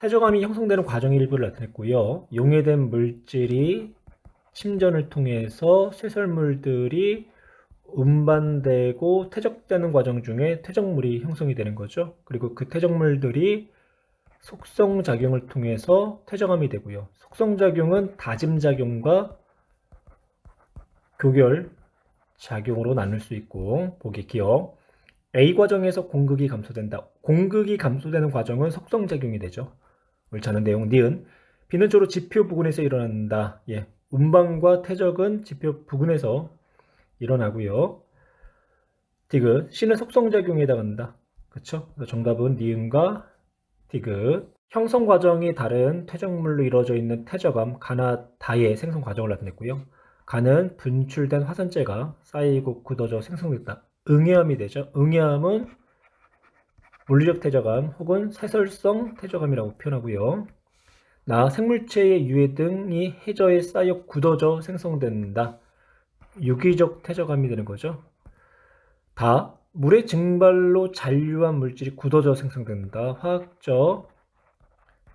태저감이 형성되는 과정 일부를 나타냈고요. 용해된 물질이 침전을 통해서 쇠설물들이 운반되고 퇴적되는 과정 중에 퇴적물이 형성이 되는 거죠. 그리고 그 퇴적물들이 속성 작용을 통해서 퇴적함이 되고요. 속성 작용은 다짐 작용과 교결 작용으로 나눌 수 있고 보기 기억 A 과정에서 공극이 감소된다. 공극이 감소되는 과정은 속성 작용이 되죠. 않은 내용 니은 B는 주로 지표 부근에서 일어난다. 예, 운반과 퇴적은 지표 부근에서 일어나고요. 디귿 C는 속성작용에 해당한다. 그쵸? 정답은 니은과 디귿 형성 과정이 다른 퇴적물로 이루어져 있는 퇴적암 가나 다의 생성 과정을 나타냈고요. 가는 분출된 화산재가 쌓이고 굳어져 생성됐다. 응해암이 되죠. 응해암은 물리적 퇴적암 혹은 세설성 퇴적암이라고 표현하고요. 나 생물체의 유해 등이 해저에 쌓여 굳어져 생성된다. 유기적 퇴적암이 되는 거죠. 다 물의 증발로 잔류한 물질이 굳어져 생성된다. 화학적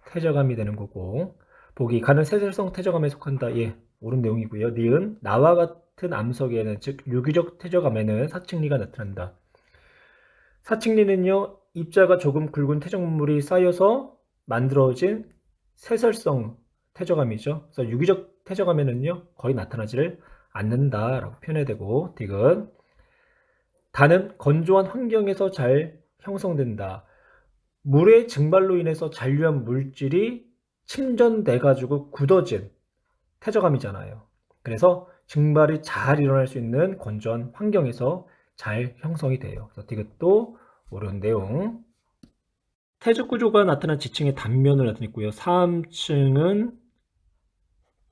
퇴적암이 되는 거고 보기 가는 세설성 퇴적암에 속한다. 예, 옳은 내용이고요. 니은 나와 같은 암석에는 즉 유기적 퇴적암에는 사칭리가 나타난다. 사칭리는요 입자가 조금 굵은 퇴적물이 쌓여서 만들어진 세설성 퇴적암이죠. 그래서 유기적 퇴적암에는요 거의 나타나지를 않는다라고 표현해야 되고 디귿 다는 건조한 환경에서 잘 형성된다. 물의 증발로 인해서 잔류한 물질이 침전돼 가지고 굳어진 퇴적암이잖아요. 그래서 증발이 잘 일어날 수 있는 건조한 환경에서 잘 형성이 돼요. 그래서 디귿도 옳은 내용. 퇴적 구조가 나타난 지층의 단면을 나타냈고요. 3층은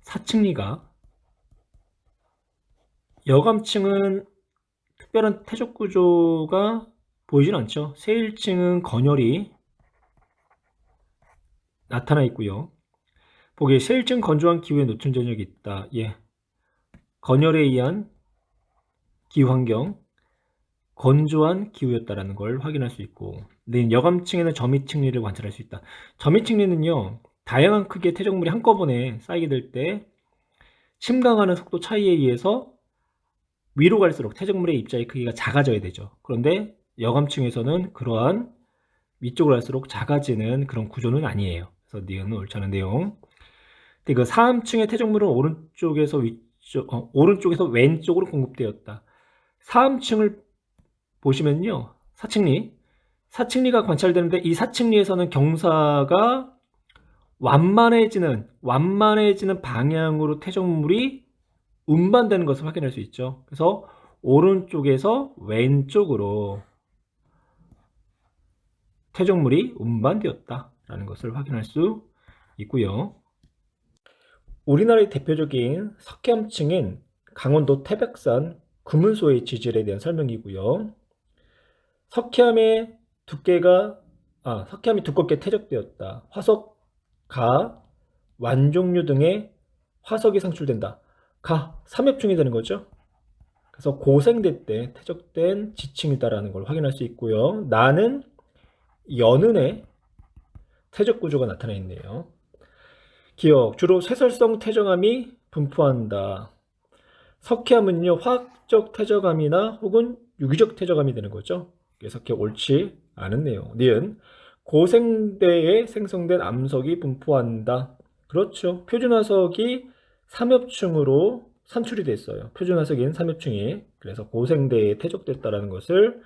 사층리가 여감층은 특별한 퇴적 구조가 보이진 않죠. 세일층은 건열이 나타나 있고요. 보기에 세일층 건조한 기후에 노출 전역이 있다. 예. 건열에 의한 기후 환경, 건조한 기후였다라는 걸 확인할 수 있고, 네, 여감층에는 점이층리를 관찰할 수 있다. 점이층리는요, 다양한 크기의 퇴적물이 한꺼번에 쌓이게 될 때, 침강하는 속도 차이에 의해서 위로 갈수록 퇴적물의 입자의 크기가 작아져야 되죠. 그런데 여감층에서는 그러한 위쪽으로 갈수록 작아지는 그런 구조는 아니에요. 그래서 니은 않은 내용. 근데 그 사암층의 퇴적물은 오른쪽에서 위쪽, 어, 오른쪽에서 왼쪽으로 공급되었다. 사암층을 보시면요. 사층리. 사층리가 관찰되는데 이 사층리에서는 경사가 완만해지는, 완만해지는 방향으로 퇴적물이 운반되는 것을 확인할 수 있죠. 그래서 오른쪽에서 왼쪽으로 퇴적물이 운반되었다라는 것을 확인할 수 있고요. 우리나라의 대표적인 석회암층인 강원도 태백산 금은소의 지질에 대한 설명이고요. 석회암의 두께가 아, 석회암이 두껍게 퇴적되었다. 화석, 가, 완종류 등의 화석이 상출된다. 가, 삼엽충이 되는 거죠. 그래서 고생대 때 퇴적된 지층이다라는 걸 확인할 수 있고요. 나는 연은의 퇴적 구조가 나타나 있네요. 기억, 주로 쇠설성 퇴적암이 분포한다. 석회암은요, 화학적 퇴적암이나 혹은 유기적 퇴적암이 되는 거죠. 석회 옳지 않은 내용. 니은 고생대에 생성된 암석이 분포한다. 그렇죠. 표준화석이 삼엽충으로 산출이 됐어요. 표준화석인 삼엽충이. 그래서 고생대에 퇴적됐다는 것을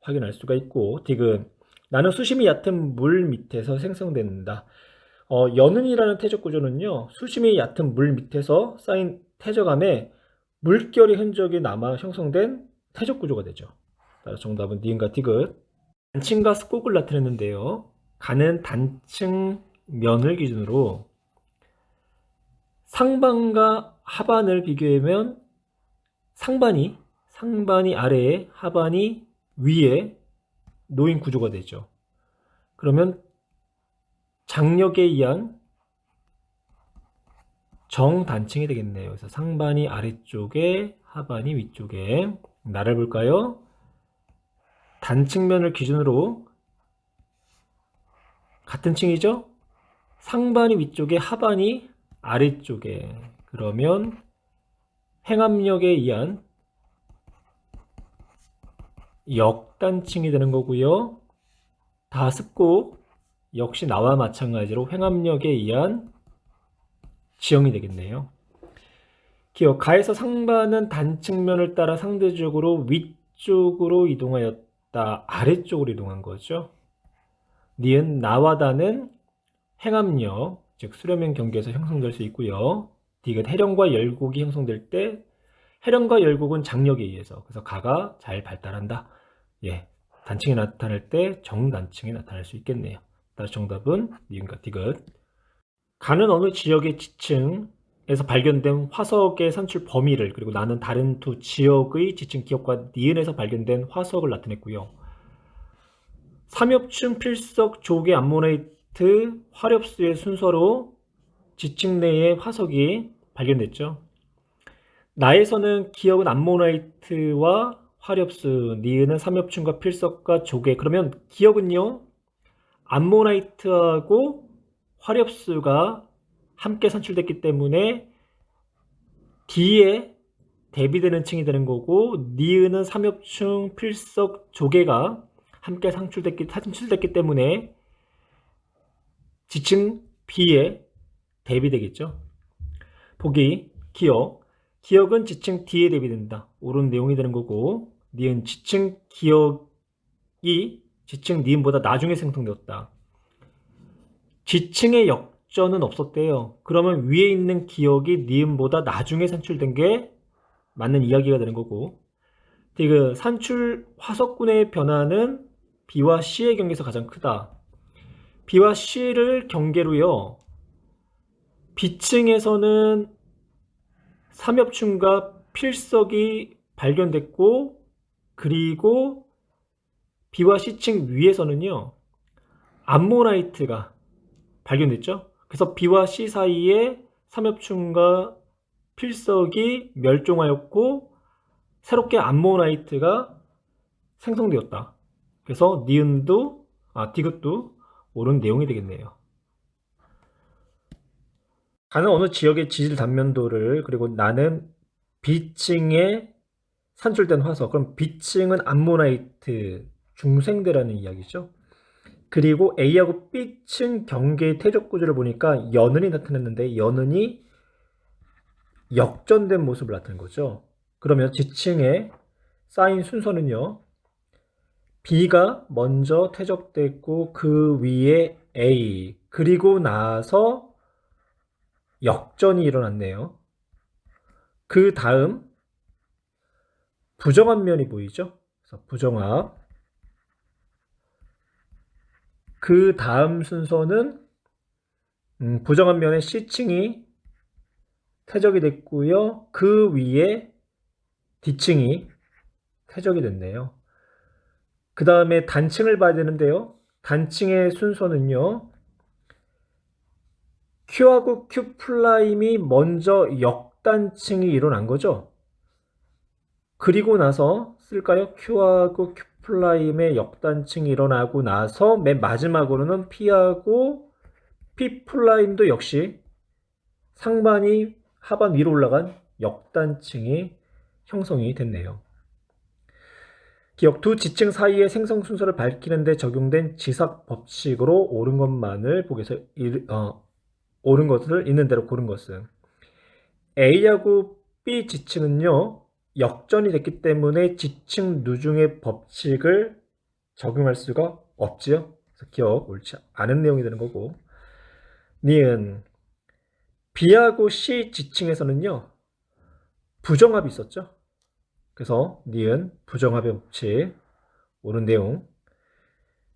확인할 수가 있고, 디귿 나는 수심이 얕은 물 밑에서 생성된다. 어, 연은이라는 퇴적 구조는요, 수심이 얕은 물 밑에서 쌓인 퇴적암에 물결의 흔적이 남아 형성된 퇴적 구조가 되죠. 정답은 니은과 디귿. 단층과 스곡을 나타냈는데요. 가는 단층 면을 기준으로 상반과 하반을 비교하면 상반이 상반이 아래에 하반이 위에 놓인 구조가 되죠. 그러면 장력에 의한 정단층이 되겠네요. 그래서 상반이 아래쪽에 하반이 위쪽에 나를 볼까요? 단층면을 기준으로 같은 층이죠? 상반이 위쪽에 하반이 아래쪽에 그러면 행압력에 의한 역단층이 되는 거고요. 다습고 역시 나와 마찬가지로 횡압력에 의한 지형이 되겠네요. 기억 가에서 상반은 단측면을 따라 상대적으로 위쪽으로 이동하였 다. 아래쪽으로 이동한 거죠. 니은 나와 다는 행압력, 즉 수렴형 경계에서 형성될 수 있고요. 디귿 해령과 열곡이 형성될 때 해령과 열곡은 장력에 의해서 그래서 가가 잘 발달한다. 예, 단층이 나타날 때 정단층이 나타날 수 있겠네요. 따라서 정답은 니은과 디귿. 가는 어느 지역의 지층 에서 발견된 화석의 산출 범위를 그리고 나는 다른 두 지역의 지층 기억과 니은에서 발견된 화석을 나타냈고요. 삼엽충 필석 조개 암모나이트 화렵수의 순서로 지층 내에 화석이 발견됐죠. 나에서는 기억은 암모나이트와 화렵수, 니은은 삼엽충과 필석과 조개. 그러면 기억은요, 암모나이트하고 화렵수가 함께 산출됐기 때문에 D에 대비되는 층이 되는 거고, 니은은 삼엽충, 필석, 조개가 함께 산출됐기, 산출됐기 때문에 지층 B에 대비되겠죠. 보기, 기억. 기억은 지층 D에 대비된다. 옳은 내용이 되는 거고, 니은 지층 기억이 지층 니은보다 나중에 생성되었다. 지층의 역 전은 없었대요. 그러면 위에 있는 기억이 니은보다 나중에 산출된 게 맞는 이야기가 되는 거고, 그 산출 화석군의 변화는 B와 C의 경계에서 가장 크다. B와 C를 경계로요. B층에서는 삼엽충과 필석이 발견됐고 그리고 B와 C층 위에서는요. 암모나이트가 발견됐죠. 그래서 B와 C 사이에 삼엽충과 필석이 멸종하였고 새롭게 암모나이트가 생성되었다. 그래서 니은도 아 디귿도 옳은 내용이 되겠네요. 가는 어느 지역의 지질 단면도를 그리고 나는 B층에 산출된 화석 그럼 B층은 암모나이트 중생대라는 이야기죠. 그리고 A하고 B층 경계의 태적 구조를 보니까 연은이 나타났는데 연은이 역전된 모습을 나타낸 거죠. 그러면 지층에 쌓인 순서는요. B가 먼저 퇴적됐고 그 위에 A 그리고 나서 역전이 일어났네요. 그 다음 부정한 면이 보이죠? 그래서 부정합. 그 다음 순서는 음, 부정한 면의 C층이 퇴적이 됐고요. 그 위에 D층이 퇴적이 됐네요. 그 다음에 단층을 봐야 되는데요. 단층의 순서는요. Q하고 Q 플라임이 먼저 역단층이 일어난 거죠. 그리고 나서 쓸까요? Q하고 Q 플라임의 역단층이 일어나고 나서 맨 마지막으로는 P하고 P 플라임도 역시 상반이 하반 위로 올라간 역단층이 형성이 됐네요. 기억 두 지층 사이의 생성 순서를 밝히는데 적용된 지삭 법칙으로 옳은 것만을 보기에서 어, 옳은 것을 있는 대로 고른 것은 A하고 B 지층은요 역전이 됐기 때문에 지층 누중의 법칙을 적용할 수가 없지요. 그래서 기억 옳지 않은 내용이 되는 거고 니은 B하고 C 지층에서는요 부정합이 있었죠. 그래서 니은 부정합의 법칙 옳은 내용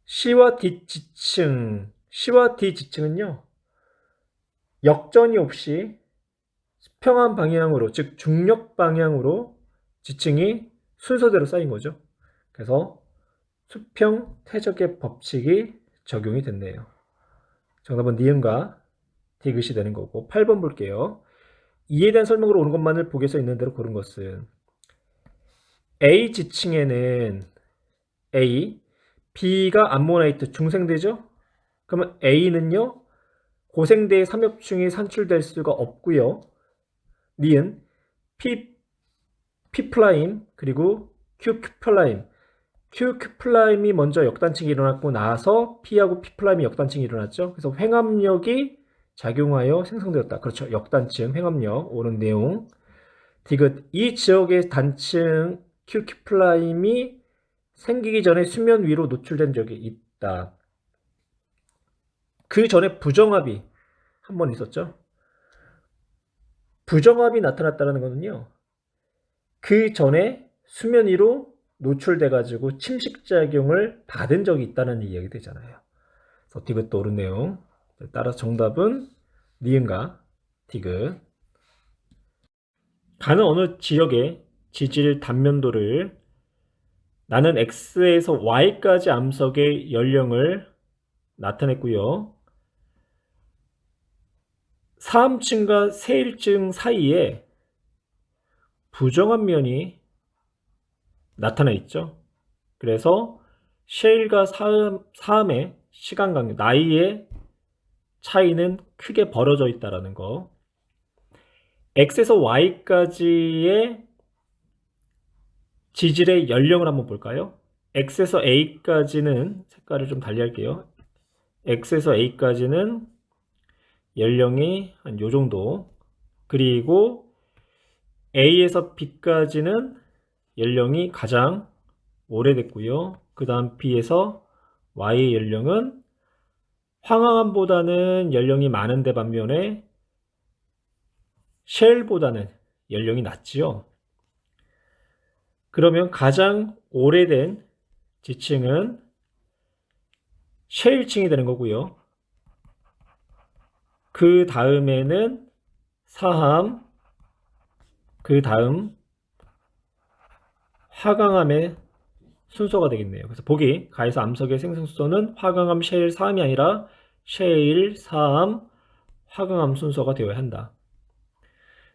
C와 D 지층 C와 D 지층은요 역전이 없이 수평한 방향으로 즉 중력 방향으로 지층이 순서대로 쌓인 거죠. 그래서 수평 태적의 법칙이 적용이 됐네요. 정답은 니은과 디귿이 되는 거고 8번 볼게요. 이에 대한 설명으로 오는 것만을 보기에서 있는 대로 고른 것은 A 지층에는 A, B가 암모나이트 중생되죠? 그러면 A는요 고생대의 삼엽충이 산출될 수가 없고요. 니은 P, P 플라임 그리고 Q Q 플라임 Q Q 플라임이 먼저 역단층이 일어났고 나서 P하고 P 플라임이 역단층이 일어났죠. 그래서 횡압력이 작용하여 생성되었다. 그렇죠. 역단층 횡압력 오른 내용. 디귿 이 지역의 단층 Q Q 플라임이 생기기 전에 수면 위로 노출된 적이 있다. 그 전에 부정압이 한 번 있었죠. 부정압이 나타났다는 것은요. 그 전에 수면 위로 노출돼 가지고 침식 작용을 받은 적이 있다는 이야기 되잖아요. 그래서 디귿 떠오른 내용. 따라서 정답은 니은가 디귿. 가는 어느 지역의 지질 단면도를 나는 X에서 Y까지 암석의 연령을 나타냈고요. 4함층과 세일층 사이에 부정한 면이 나타나 있죠. 그래서 셰일과 사음, 사음의 시간 간격, 나이의 차이는 크게 벌어져 있다라는 거. X에서 Y까지의 지질의 연령을 한번 볼까요? X에서 A까지는 색깔을 좀 달리 할게요. X에서 A까지는 연령이 한 요 정도. 그리고 A에서 B까지는 연령이 가장 오래됐고요. 그 다음 B에서 Y의 연령은 황황암보다는 연령이 많은데 반면에 쉘보다는 연령이 낮지요. 그러면 가장 오래된 지층은 쉐일층이 되는 거고요. 그 다음에는 사함, 그 다음 화강암의 순서가 되겠네요. 그래서 보기 가에서 암석의 생성 순서는 화강암, 쉐일, 사함이 아니라 쉐일, 사함, 화강암 순서가 되어야 한다.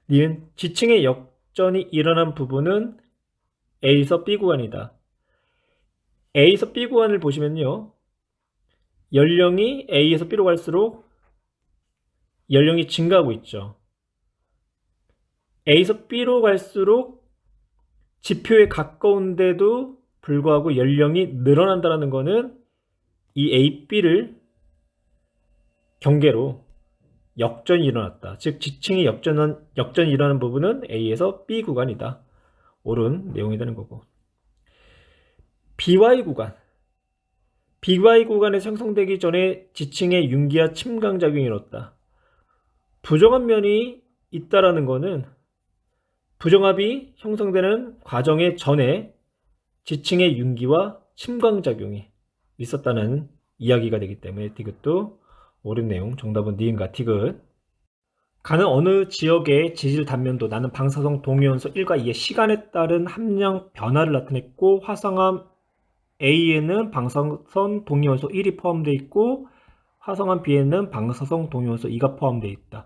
니은 지층의 역전이 일어난 부분은 A에서 B 구간이다. A에서 B 구간을 보시면요. 연령이 A에서 B로 갈수록 연령이 증가하고 있죠. A에서 B로 갈수록 지표에 가까운데도 불구하고 연령이 늘어난다는 것은 이 A, B를 경계로 역전이 일어났다. 즉 지층이 역전한 역전이 일어나는 부분은 A에서 B 구간이다. 옳은 내용이 되는 거고. BY 구간. BY 구간에 생성되기 전에 지층의 융기와 침강 작용이 일어났다. 부정한 면이 있다라는 것은 부정합이 형성되는 과정의 전에 지층의 융기와 침강 작용이 있었다는 이야기가 되기 때문에 디귿도 옳은 내용. 정답은 니은가 디귿. 가는 어느 지역의 지질 단면도 나는 방사성 동위원소 1과 2의 시간에 따른 함량 변화를 나타냈고 화성암 A에는 방사성 동위원소 1이 포함되어 있고 화성암 B에는 방사성 동위원소 2가 포함되어 있다.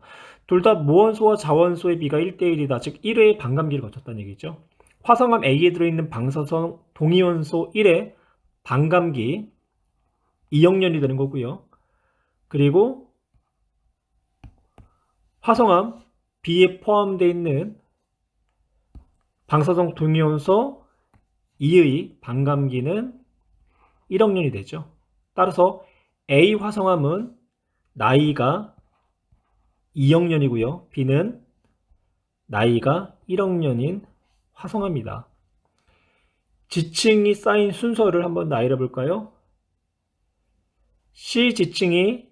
둘다 무원소와 자원소의 비가 1대1이다. 즉 1회의 반감기를 거쳤다는 얘기죠. 화성암 A에 들어있는 방사성 동위원소 1의 반감기 2억년이 되는 거고요. 그리고 화성암 B에 포함되어 있는 방사성 동위원소 2의 반감기는 1억 년이 되죠. 따라서 A 화성암은 나이가 2억 년이고요. B는 나이가 1억 년인 화성암이다. 지층이 쌓인 순서를 한번 나열해 볼까요? C 지층이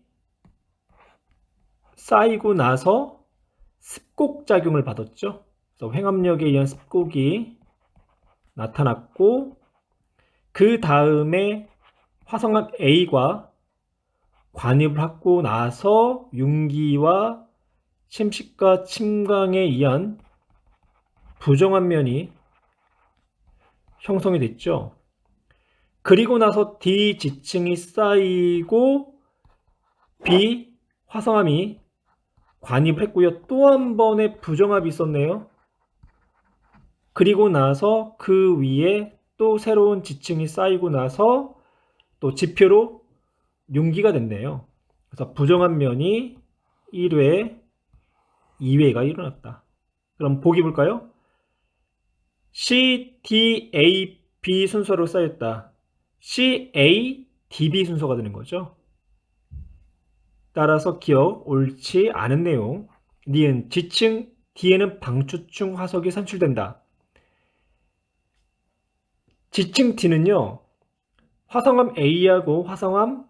쌓이고 나서 습곡 작용을 받았죠. 그래서 횡압력에 의한 습곡이 나타났고 그 다음에 화성암 A가 관입을 하고 나서 융기와 침식과 침강에 의한 부정한 면이 형성이 됐죠. 그리고 나서 D 지층이 쌓이고 B 화성암이 관입을 했고요. 또 한 번의 부정합이 있었네요. 그리고 나서 그 위에 또 새로운 지층이 쌓이고 나서 또 지표로 융기가 됐네요. 그래서 부정한 면이 1회, 2회가 일어났다. 그럼 보기 볼까요? C, D, A, B 순서로 쌓였다. C, A, D, B 순서가 되는 거죠. 따라서 기억 옳지 않은 내용. 니은 지층 D에는 방추층 화석이 산출된다. 지층 D는요. 화성암 A하고 화성암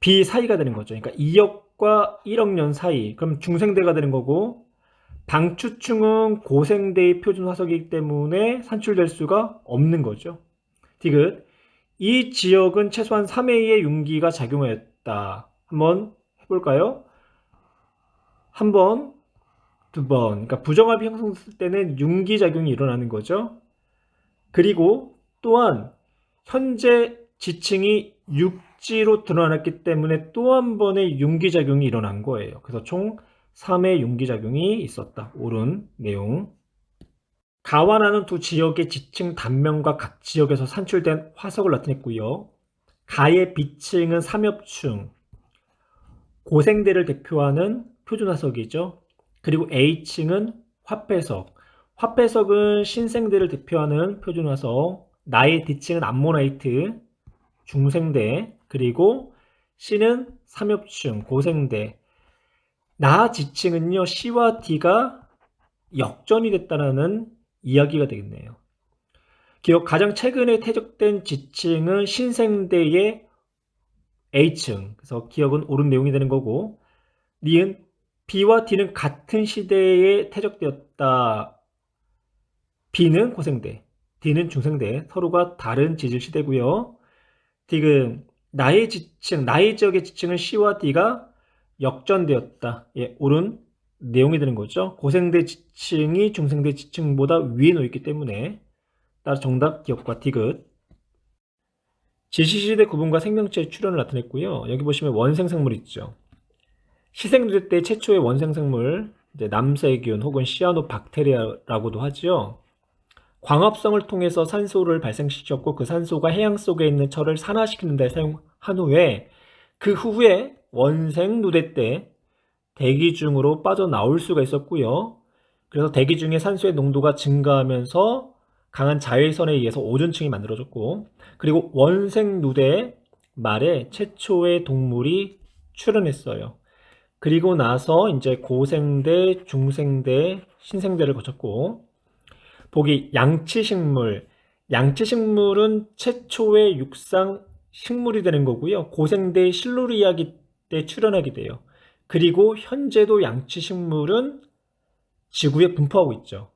B 사이가 되는 거죠. 그러니까 2억 과 1억 년 사이. 그럼 중생대가 되는 거고 방추층은 고생대의 표준 화석이기 때문에 산출될 수가 없는 거죠. 디귿. 이 지역은 최소한 3회의 융기가 작용하였다. 한번 해볼까요? 한 번, 두 번. 그러니까 부정합이 형성됐을 때는 융기 작용이 일어나는 거죠. 그리고 또한 현재 지층이 육지로 드러났기 때문에 또 한 번의 융기작용이 일어난 거예요. 그래서 총 3회 융기작용이 있었다. 옳은 내용. 가와나는 두 지역의 지층 단면과 각 지역에서 산출된 화석을 나타냈고요. 가의 B층은 삼엽층, 고생대를 대표하는 표준화석이죠. 그리고 A층은 화폐석, 화폐석은 신생대를 대표하는 표준화석, 나의 D층은 암모나이트, 중생대, 그리고 C는 삼엽층, 고생대. 나 지층은요, C와 D가 역전이 됐다는 이야기가 되겠네요. 기억 가장 최근에 퇴적된 지층은 신생대의 A층. 그래서 기억은 옳은 내용이 되는 거고, 니은 B와 D는 같은 시대에 퇴적되었다. B는 고생대, D는 중생대, 서로가 다른 지질 시대고요. 지금 나의 지층, 나의 지역의 지층은 C와 D가 역전되었다. 예, 옳은 내용이 되는 거죠. 고생대 지층이 중생대 지층보다 위에 놓여 있기 때문에 따라 정답 기억과 디귿. 지시시대 구분과 생명체의 출현을 나타냈고요. 여기 보시면 원생생물 있죠. 시생누대 때 최초의 원생생물 이제 남세균 혹은 시아노박테리아라고도 하죠. 광합성을 통해서 산소를 발생시켰고 그 산소가 해양 속에 있는 철을 산화시키는 데 사용한 후에 그 후에 원생 누대 때 대기 중으로 빠져나올 수가 있었고요. 그래서 대기 중에 산소의 농도가 증가하면서 강한 자외선에 의해서 오존층이 만들어졌고 그리고 원생 누대 말에 최초의 동물이 출현했어요. 그리고 나서 이제 고생대, 중생대, 신생대를 거쳤고 보기 양치식물. 양치식물은 최초의 육상 식물이 되는 거고요. 고생대 실루리아기 때 출현하게 돼요. 그리고 현재도 양치식물은 지구에 분포하고 있죠.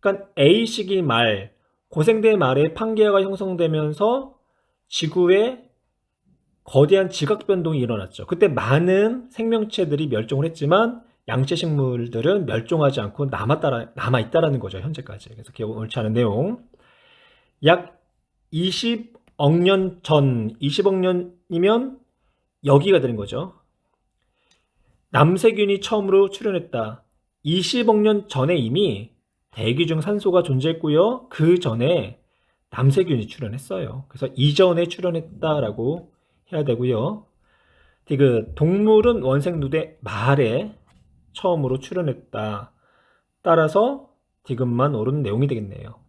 그러니까 A 시기 말, 고생대 말에 판게아가 형성되면서 지구에 거대한 지각 변동이 일어났죠. 그때 많은 생명체들이 멸종을 했지만 양체 식물들은 멸종하지 않고 남았다 남아 있다라는 거죠 현재까지. 그래서 기억 옳지 않은 내용. 약 20억 년 전, 20억 년이면 여기가 되는 거죠. 남세균이 처음으로 출현했다. 20억 년 전에 이미 대기 중 산소가 존재했고요. 그 전에 남세균이 출현했어요. 그래서 이전에 출현했다라고 해야 되고요. 그 동물은 원생 누대 말에 처음으로 출현했다. 따라서 디귿만 옳은 내용이 되겠네요.